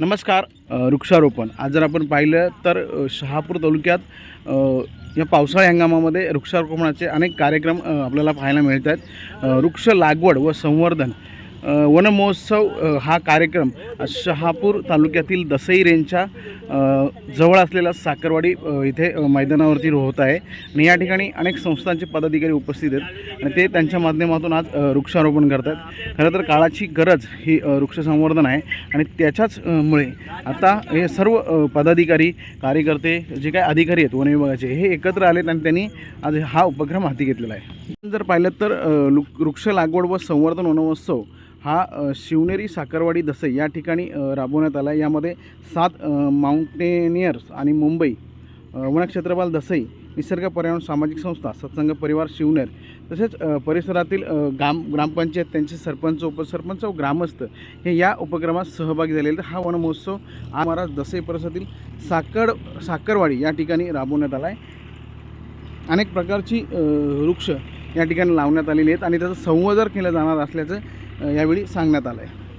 नमस्कार वृक्षारोपण. आज जर आपण पाहिलं तर शहापूर तालुक्यात या पावसाळी हंगामामध्ये वृक्षारोपणाचे अनेक कार्यक्रम आपल्याला पाहायला मिळत आहेत वृक्ष लागवड व संवर्धन वनमहोत्सव हा कार्यक्रम शहापूर तालुक्यातील दसई रेंजच्या जवळ असलेल्या साखरवाडी इथे मैदानावरती होत आहे. आणि या ठिकाणी अनेक संस्थांचे पदाधिकारी उपस्थित आहेत. आणि ते त्यांच्या माध्यमातून आज वृक्षारोपण करतात खरं तर काळाची गरज ही वृक्षसंवर्धन आहे. आणि त्याच्याच मुळे आता हे सर्व पदाधिकारी कार्यकर्ते जे काय अधिकारी आहेत वन विभागाचे हे एकत्र आलेत आणि त्यांनी आज हा उपक्रम हाती घेतलेला आहे. जर पाहिलं तर वृक्ष लागवड व संवर्धन वनमहोत्सव हा शिवनेरी साखरवाडी दसई या ठिकाणी राबवण्यात आला. आहे यामध्ये सात माउंटेनियर्स आणि मुंबई वनक्षेत्रपाल दसई निसर्ग पर्यावरण सामाजिक संस्था सत्संग परिवार शिवनेर तसेच परिसरातील ग्राम ग्रामपंचायत त्यांचे सरपंच उपसरपंच व ग्रामस्थ हे या उपक्रमात सहभागी झालेले हा वनमहोत्सव आज महाराज दसई परिसरातील साकड साखरवाडी या ठिकाणी राबवण्यात आला आहे. अनेक प्रकारची वृक्ष या ठिकाणी लावण्यात आलेली आहेत आणि त्याचं संवर्धन केलं जाणार असल्याचं यावेळी सांगण्यात आलं आहे